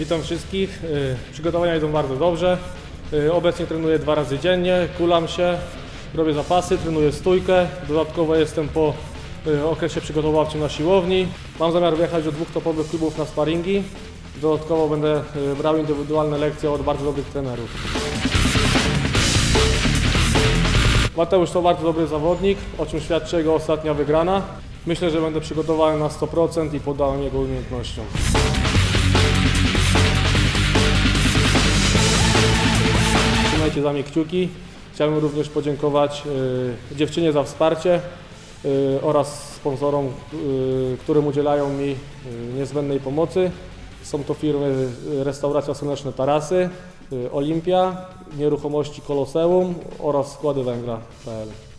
Witam wszystkich. Y, Przygotowania idą bardzo dobrze. Y, Obecnie trenuję dwa razy dziennie, kulam się, robię zapasy, trenuję stójkę. Dodatkowo jestem po y, okresie przygotowawczym na siłowni. Mam zamiar wjechać do dwóch topowych klubów na sparingi. Dodatkowo będę brał indywidualne lekcje od bardzo dobrych trenerów. Mateusz to bardzo dobry zawodnik, o czym świadczy jego ostatnia wygrana. Myślę, że będę przygotowany na 100% i poddałem jego umiejętnościom. Trzymajcie za mnie kciuki. Chciałbym również podziękować y, dziewczynie za wsparcie y, oraz sponsorom, y, którym udzielają mi niezbędnej pomocy. Są to firmy Restauracja Słoneczne Tarasy, Olimpia, Nieruchomości Koloseum oraz Składy Węgla.pl.